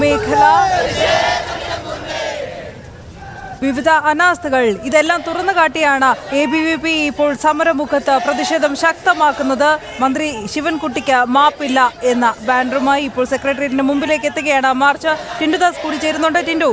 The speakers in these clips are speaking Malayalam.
മേഖല. വിവിധ അനാസ്ഥകൾ ഇതെല്ലാം തുറന്നു കാട്ടിയാണ് എ ബി വി പി ഇപ്പോൾ സമരമുഖത്ത് പ്രതിഷേധം ശക്തമാക്കുന്നത്. മന്ത്രി ശിവൻകുട്ടിക്ക് മാപ്പില്ല എന്ന ബാനറുമായി ഇപ്പോൾ സെക്രട്ടേറിയറ്റിന് മുമ്പിലേക്ക് എത്തുകയാണ്. മാർച്ച് ടിൻഡുദാസ് കൂടി ചേരുന്നുണ്ട്. ടിൻഡു.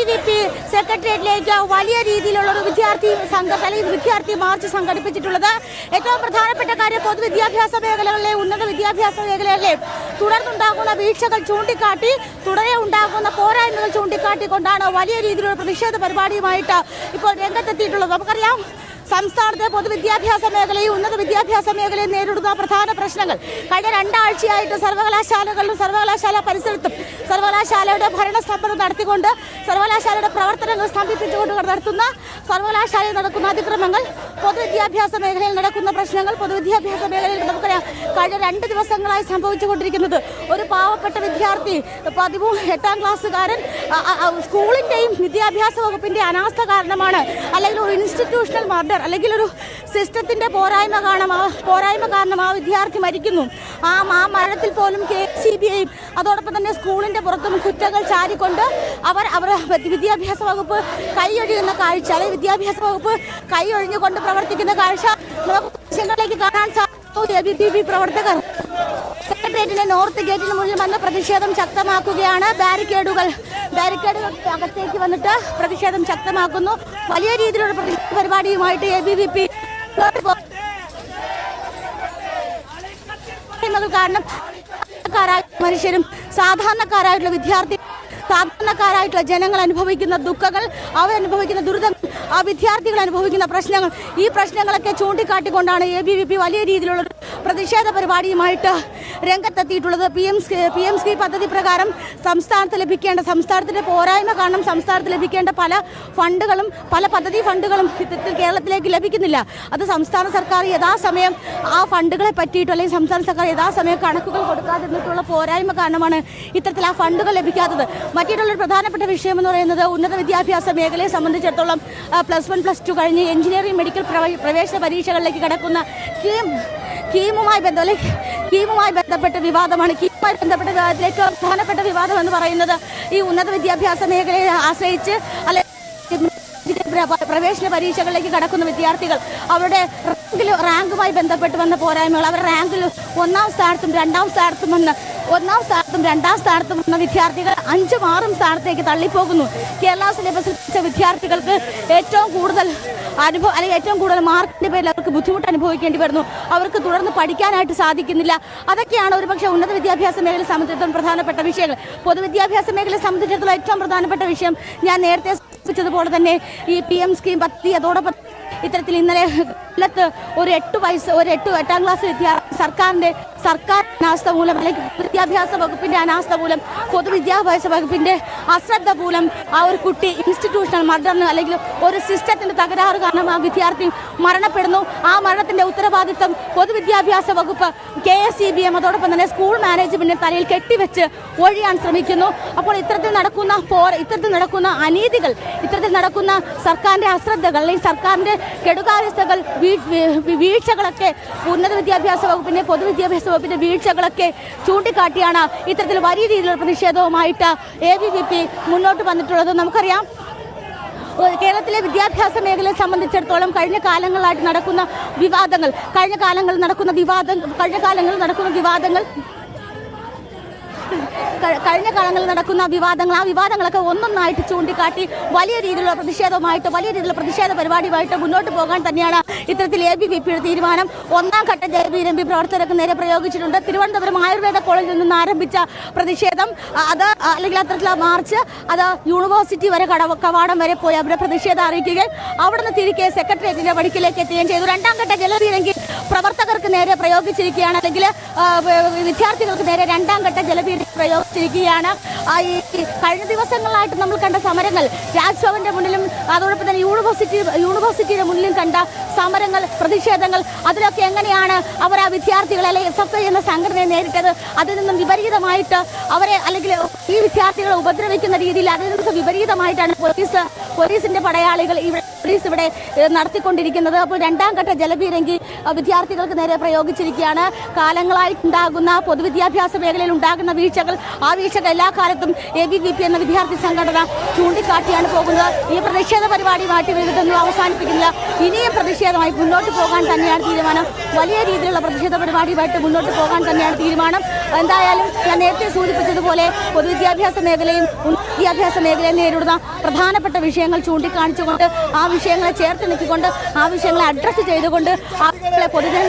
എ ഡി പി സെക്രട്ടേറിയറ്റിലേക്ക് വലിയ രീതിയിലുള്ള ഒരു വിദ്യാർത്ഥി സംഘം അല്ലെങ്കിൽ വിദ്യാർത്ഥി മാർച്ച് സംഘടിപ്പിച്ചിട്ടുള്ളത്. ഏറ്റവും പ്രധാനപ്പെട്ട കാര്യം പൊതുവിദ്യാഭ്യാസ മേഖലകളിലെ ഉന്നത വിദ്യാഭ്യാസ മേഖലകളിലെ തുടർന്നുണ്ടാകുന്ന വീഴ്ചകൾ ചൂണ്ടിക്കാട്ടി തുടരെ ഉണ്ടാകുന്ന പോരായ്മകൾ ചൂണ്ടിക്കാട്ടിക്കൊണ്ടാണ് വലിയ രീതിയിലുള്ള പ്രതിഷേധ പരിപാടിയുമായിട്ട് ഇപ്പോൾ രംഗത്തെത്തിയിട്ടുള്ളത്. നമുക്കറിയാം സംസ്ഥാനത്തെ പൊതുവിദ്യാഭ്യാസ മേഖലയും ഉന്നത വിദ്യാഭ്യാസ മേഖലയും നേരിടുന്ന പ്രധാന പ്രശ്നങ്ങൾ. കഴിഞ്ഞ രണ്ടാഴ്ചയായിട്ട് സർവകലാശാലകളിലും സർവകലാശാല പരിസരത്തും സർവകലാശാലയുടെ ഭരണസ്തംഭനം നടത്തിക്കൊണ്ട് സർവകലാശാലയുടെ പ്രവർത്തനങ്ങൾ സ്തംഭിപ്പിച്ചുകൊണ്ട് നടത്തുന്ന സർവകലാശാലയിൽ നടക്കുന്ന അതിക്രമങ്ങൾ പൊതുവിദ്യാഭ്യാസ മേഖലയിൽ നടക്കുന്ന പ്രശ്നങ്ങൾ പൊതുവിദ്യാഭ്യാസ മേഖലയിൽ നമുക്കറിയാം കഴിഞ്ഞ രണ്ട് ദിവസങ്ങളായി സംഭവിച്ചുകൊണ്ടിരിക്കുന്നത്. ഒരു പാവപ്പെട്ട വിദ്യാർത്ഥി പതിമൂന്ന് എട്ടാം ക്ലാസ്സുകാരൻ സ്കൂളിന്റെയും വിദ്യാഭ്യാസ വകുപ്പിന്റെ അനാസ്ഥ കാരണമാണ് അല്ലെങ്കിൽ ഒരു ഇൻസ്റ്റിറ്റ്യൂഷണൽ മർഡർ അല്ലെങ്കിൽ ഒരു സിസ്റ്റത്തിന്റെ പോരായ്മ കാരണം ആ പോരായ്മ കാരണം ആ വിദ്യാർത്ഥി മരിക്കുന്നു. ആ ആ മരണത്തിൽ പോലും കെ സി ബി ഐയും അതോടൊപ്പം തന്നെ സ്കൂളിന്റെ പുറത്തും കുറ്റകൾ ചാരിക്കൊണ്ട് അവർ അവർ വിദ്യാഭ്യാസ വകുപ്പ് കൈയൊഴിയുന്ന കാഴ്ച അല്ലെങ്കിൽ വിദ്യാഭ്യാസ വകുപ്പ് കൈയൊഴിഞ്ഞുകൊണ്ട് പ്രവർത്തിക്കുന്ന കാഴ്ച നമുക്ക് കാണാൻ സാധിക്കും പ്രവർത്തകർ. സെക്രട്ടേറിയറ്റിന്റെ നോർത്ത് ഗേറ്റിന് മുന്നിൽ വന്ന് പ്രതിഷേധം ശക്തമാക്കുകയാണ്. ബാരിക്കേഡുകൾ ബാരിക്കേഡുകൾ അകത്തേക്ക് വന്നിട്ട് പ്രതിഷേധം ശക്തമാക്കുന്നു. വലിയ രീതിയിലുള്ള പ്രതിഷേധ പരിപാടിയുമായിട്ട് എ ബി വി പി കാരണം മനുഷ്യരും സാധാരണക്കാരായിട്ടുള്ള വിദ്യാർത്ഥി സാധാരണക്കാരായിട്ടുള്ള ജനങ്ങൾ അനുഭവിക്കുന്ന ദുഃഖങ്ങൾ അവരനുഭവിക്കുന്ന ദുരിതങ്ങൾ ആ വിദ്യാർത്ഥികൾ അനുഭവിക്കുന്ന പ്രശ്നങ്ങൾ ഈ പ്രശ്നങ്ങളൊക്കെ ചൂണ്ടിക്കാട്ടിക്കൊണ്ടാണ് എ ബി വി പി വലിയ രീതിയിലുള്ള പ്രതിഷേധ പരിപാടിയുമായിട്ട് രംഗത്തെത്തിയിട്ടുള്ളത്. P M P M Shri പദ്ധതി പ്രകാരം സംസ്ഥാനത്ത് ലഭിക്കേണ്ട സംസ്ഥാനത്തിന്റെ പോരായ്മ കാരണം സംസ്ഥാനത്ത് ലഭിക്കേണ്ട പല ഫണ്ടുകളും പല പദ്ധതി ഫണ്ടുകളും കേരളത്തിലേക്ക് ലഭിക്കുന്നില്ല. അത് സംസ്ഥാന സർക്കാർ യഥാസമയം ആ ഫണ്ടുകളെ പറ്റിയിട്ട് അല്ലെങ്കിൽ സംസ്ഥാന സർക്കാർ യഥാസമയം കണക്കുകൾ കൊടുക്കാതിരുന്നിട്ടുള്ള പോരായ്മ കാരണമാണ് ഇത്തരത്തിൽ ആ ഫണ്ടുകൾ ലഭിക്കാത്തത്. മറ്റൊരു പ്രധാനപ്പെട്ട വിഷയം എന്ന് പറയുന്നത് ഉന്നത വിദ്യാഭ്യാസ മേഖലയെ സംബന്ധിച്ചിടത്തോളം പ്ലസ് വൺ പ്ലസ് ടു കഴിഞ്ഞ് എഞ്ചിനീയറിംഗ് മെഡിക്കൽ പ്രവേശന പരീക്ഷകളിലേക്ക് കടക്കുന്ന കീം കീമുമായി ബന്ധം അല്ലെങ്കിൽ കീമുമായി ബന്ധപ്പെട്ട വിവാദമാണ്. കീമുമായി ബന്ധപ്പെട്ട വിവാദത്തിലേക്ക് പ്രധാനപ്പെട്ട വിവാദം എന്ന് പറയുന്നത് ഈ ഉന്നത വിദ്യാഭ്യാസ മേഖലയെ ആശ്രയിച്ച് അല്ലെങ്കിൽ പ്ര- പ്രവേശന പരീക്ഷകളിലേക്ക് കടക്കുന്ന വിദ്യാർത്ഥികൾ അവരുടെ റാങ്കിൽ റാങ്കുമായി ബന്ധപ്പെട്ട് വന്ന പോരായ്മകൾ അവരുടെ റാങ്കിൽ ഒന്നാം സ്ഥാനത്തും രണ്ടാം സ്ഥാനത്തും വന്ന് ഒന്നാം സ്ഥാനത്തും രണ്ടാം സ്ഥാനത്തും വന്ന വിദ്യാർത്ഥികൾ അഞ്ചും ആറും സ്ഥാനത്തേക്ക് തള്ളിപ്പോകുന്നു. കേരള സിലബസിൽ വിദ്യാർത്ഥികൾക്ക് ഏറ്റവും കൂടുതൽ അനുഭവം അല്ലെങ്കിൽ ഏറ്റവും കൂടുതൽ മാർക്കിന്റെ പേരിൽ അവർക്ക് ബുദ്ധിമുട്ട് അനുഭവിക്കേണ്ടി വരുന്നു. അവർക്ക് തുടർന്ന് പഠിക്കാനായിട്ട് സാധിക്കുന്നില്ല. അതൊക്കെയാണ് ഒരുപക്ഷെ ഉന്നത വിദ്യാഭ്യാസ മേഖല സംബന്ധിച്ചിടത്തോളം പ്രധാനപ്പെട്ട വിഷയങ്ങൾ. പൊതുവിദ്യാഭ്യാസ മേഖലയെ സംബന്ധിച്ചിടത്തോളം ഏറ്റവും പ്രധാനപ്പെട്ട വിഷയം ഞാൻ നേരത്തെ സൂചിപ്പിച്ചതുപോലെ തന്നെ ഈ പി എം സ്കീം പദ്ധതി അതോടൊപ്പം ഇത്തരത്തിൽ ഇന്നലെ കൊല്ലത്ത് ഒരു എട്ട് വയസ്സ് ഒരു എട്ട് എട്ടാം ക്ലാസ് വിദ്യാർത്ഥി സർക്കാരിന്റെ സർക്കാർ അനാസ്ഥ മൂലം അല്ലെങ്കിൽ വിദ്യാഭ്യാസ വകുപ്പിന്റെ അനാസ്ഥ മൂലം പൊതുവിദ്യാഭ്യാസ വകുപ്പിന്റെ അശ്രദ്ധ മൂലം ആ ഒരു കുട്ടി ഇൻസ്റ്റിറ്റ്യൂഷണൽ മർഡറിന് അല്ലെങ്കിൽ ഒരു സിസ്റ്റത്തിന്റെ തകരാറ് കാരണം ആ വിദ്യാർത്ഥി മരണപ്പെടുന്നു. ആ മരണത്തിന്റെ ഉത്തരവാദിത്വം പൊതുവിദ്യാഭ്യാസ വകുപ്പ് K S E B M അതോടൊപ്പം തന്നെ സ്കൂൾ മാനേജ്മെന്റിന്റെ തലയിൽ കെട്ടിവെച്ച് ഒഴിയാൻ ശ്രമിക്കുന്നു. അപ്പോൾ ഇത്തരത്തിൽ നടക്കുന്ന പോർ ഇത്തരത്തിൽ നടക്കുന്ന അനീതികൾ ഇത്തരത്തിൽ നടക്കുന്ന സർക്കാരിന്റെ അശ്രദ്ധകൾ അല്ലെങ്കിൽ സർക്കാരിന്റെ കെടുകാര്യസ്ഥകൾ വീഴ്ചകളൊക്കെ ഉന്നത വിദ്യാഭ്യാസ വകുപ്പിന്റെ പൊതുവിദ്യാഭ്യാസ വകുപ്പിന്റെ വീഴ്ചകളൊക്കെ ചൂണ്ടിക്കാട്ടിയാണ് ഇത്തരത്തിൽ വലിയ രീതിയിലുള്ള പ്രതിഷേധവുമായിട്ട് എ ബി വി പി മുന്നോട്ട് വന്നിട്ടുള്ളത്. നമുക്കറിയാം കേരളത്തിലെ വിദ്യാഭ്യാസ മേഖലയെ സംബന്ധിച്ചിടത്തോളം കഴിഞ്ഞ കാലങ്ങളായിട്ട് നടക്കുന്ന വിവാദങ്ങൾ കഴിഞ്ഞ കാലങ്ങളിൽ നടക്കുന്ന വിവാദം കഴിഞ്ഞ കാലങ്ങളിൽ നടക്കുന്ന വിവാദങ്ങൾ കഴിഞ്ഞ കാലങ്ങളിൽ നടക്കുന്ന വിവാദങ്ങൾ ആ വിവാദങ്ങളൊക്കെ ഒന്നൊന്നായിട്ട് ചൂണ്ടിക്കാട്ടി വലിയ രീതിയിലുള്ള പ്രതിഷേധവുമായിട്ട് വലിയ രീതിയിലുള്ള പ്രതിഷേധ പരിപാടിയുമായിട്ട് മുന്നോട്ട് പോകാൻ തന്നെയാണ് ഇത്തരത്തിൽ എ ബി വി പിയുടെ തീരുമാനം. ഒന്നാം ഘട്ട ജെ ബി എം പി പ്രവർത്തകർക്ക് നേരെ പ്രയോഗിച്ചിട്ടുണ്ട്. തിരുവനന്തപുരം ആയുർവേദ കോളേജിൽ നിന്ന് ആരംഭിച്ച പ്രതിഷേധം അത് അല്ലെങ്കിൽ അത്തരത്തിലുള്ള മാർച്ച് അത് യൂണിവേഴ്സിറ്റി വരെ കട കവാടം വരെ പോയി അവരുടെ പ്രതിഷേധം അറിയിക്കുകയും അവിടെ നിന്ന് തിരികെ സെക്രട്ടേറിയറ്റിന്റെ വടിക്കിലേക്ക് എത്തുകയും ചെയ്തു. രണ്ടാം ഘട്ട ജലപീരങ്കി പ്രവർത്തകർക്ക് നേരെ പ്രയോഗിച്ചിരിക്കുകയാണ്. അല്ലെങ്കിൽ വിദ്യാർത്ഥികൾക്ക് നേരെ രണ്ടാം ഘട്ട പ്രയോഗിച്ചിരിക്കുകയാണ്. കഴിഞ്ഞ ദിവസങ്ങളായിട്ട് നമ്മൾ കണ്ട സമരങ്ങൾ രാജ്ഭവന്റെ മുന്നിലും അതോടൊപ്പം തന്നെ യൂണിവേഴ്സിറ്റി യൂണിവേഴ്സിറ്റിയുടെ മുന്നിലും കണ്ട സമരങ്ങൾ പ്രതിഷേധങ്ങൾ അതിലൊക്കെ എങ്ങനെയാണ് അവർ ആ വിദ്യാർത്ഥികളെ അല്ലെങ്കിൽ എസ് എഫ് ഐ എന്ന സംഘടനയെ നേരിട്ടത്? അതിൽ നിന്നും വിപരീതമായിട്ട് അവരെ അല്ലെങ്കിൽ ഈ വിദ്യാർത്ഥികളെ ഉപദ്രവിക്കുന്ന രീതിയിൽ അതിൽ നിന്നും വിപരീതമായിട്ടാണ് പോലീസ് പോലീസിന്റെ പടയാളികൾ ഇവിടെ പോലീസ് ഇവിടെ നടത്തിക്കൊണ്ടിരിക്കുന്നത്. അപ്പോൾ രണ്ടാം ഘട്ട ജലപീരങ്കി വിദ്യാർത്ഥികൾക്ക് നേരെ പ്രയോഗിച്ചിരിക്കുകയാണ്. കാലങ്ങളായി ഉണ്ടാകുന്ന പൊതുവിദ്യാഭ്യാസ മേഖലയിൽ ഉണ്ടാകുന്ന വീഴ്ചകൾ ആ വീഴ്ചകൾ എല്ലാ കാലത്തും എ ബി വി പി എന്ന വിദ്യാർത്ഥി സംഘടന ചൂണ്ടിക്കാട്ടിയാണ് പോകുന്നത്. ഈ പ്രതിഷേധ പരിപാടി മാറ്റി ഇതൊന്നും അവസാനിപ്പിക്കുന്നില്ല. ഇനിയും പ്രതിഷേധമായി മുന്നോട്ട് പോകാൻ തന്നെയാണ് തീരുമാനം. വലിയ രീതിയിലുള്ള പ്രതിഷേധ പരിപാടിയുമായിട്ട് മുന്നോട്ട് പോകാൻ തന്നെയാണ് തീരുമാനം. എന്തായാലും ഞാൻ നേരത്തെ സൂചിപ്പിച്ചതുപോലെ പൊതുവിദ്യാഭ്യാസ മേഖലയും വിദ്യാഭ്യാസ മേഖലയും നേരിടുന്ന പ്രധാനപ്പെട്ട വിഷയങ്ങൾ ചൂണ്ടിക്കാണിച്ചുകൊണ്ട് ആ വിഷയങ്ങളെ ചേർത്ത് നിൽക്കിക്കൊണ്ട് ആ വിഷയങ്ങളെ അഡ്രസ്സ് ചെയ്തുകൊണ്ട് ആ പൊതുജന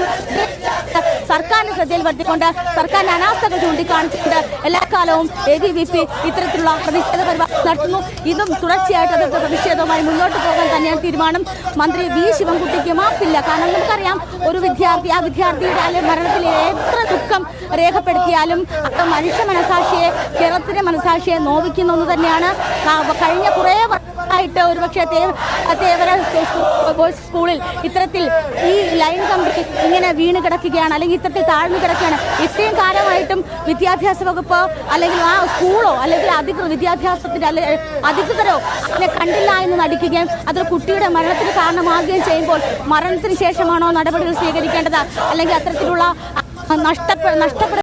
സർക്കാരിന്റെ ശ്രദ്ധയിൽ വരുത്തിക്കൊണ്ട് സർക്കാരിന്റെ അനാസ്ഥകൾ ചൂണ്ടിക്കാണിച്ചുകൊണ്ട് എല്ലാ കാലവും എ ബി വി പി ഇത്തരത്തിലുള്ള പ്രതിഷേധ പരിപാടി നടത്തുന്നു. ഇതും തുടർച്ചയായിട്ട് അതൊക്കെ പ്രതിഷേധവുമായി മുന്നോട്ട് പോകാൻ തന്നെയാണ് തീരുമാനം. മന്ത്രി വി. ശിവൻകുട്ടിക്ക് മാപ്പില്ല കാരണം നമുക്കറിയാം ഒരു വിദ്യാർത്ഥി ആ വിദ്യാർത്ഥിയുടെ അല്ലെങ്കിൽ മരണത്തിൽ എത്ര ദുഃഖം രേഖപ്പെടുത്തിയാലും മനുഷ്യ മനസാക്ഷിയെ കേരളത്തിന്റെ മനസാക്ഷിയെ നോവിക്കുന്ന തന്നെയാണ്. കഴിഞ്ഞ കുറേ വർഷമായിട്ട് ഒരുപക്ഷെ തേവര ബോയ്സ് സ്കൂളിൽ ഇത്തരത്തിൽ ഈ ലൈൻ കമ്പി ഇങ്ങനെ വീണ് കിടക്കുകയാണ് അല്ലെങ്കിൽ ഇത്തരത്തിൽ താഴ്ന്നു കിടക്കുകയാണ്. ഇത്രയും കാലമായിട്ടും വിദ്യാഭ്യാസ വകുപ്പ് അല്ലെങ്കിൽ ആ സ്കൂളോ അല്ലെങ്കിൽ അധികൃത വിദ്യാഭ്യാസത്തിന്റെ അല്ലെ അധികൃതരോ അതിനെ കണ്ടില്ല എന്ന് നടിക്കുകയും അതൊരു കുട്ടിയുടെ മരണത്തിന് കാരണമാകുകയും ചെയ്യുമ്പോൾ മരണത്തിന് ശേഷമാണോ നടപടികൾ സ്വീകരിക്കേണ്ടത്? അല്ലെങ്കിൽ അത്തരത്തിലുള്ള നഷ്ടപ്പെ നഷ്ടപ്പെടുന്ന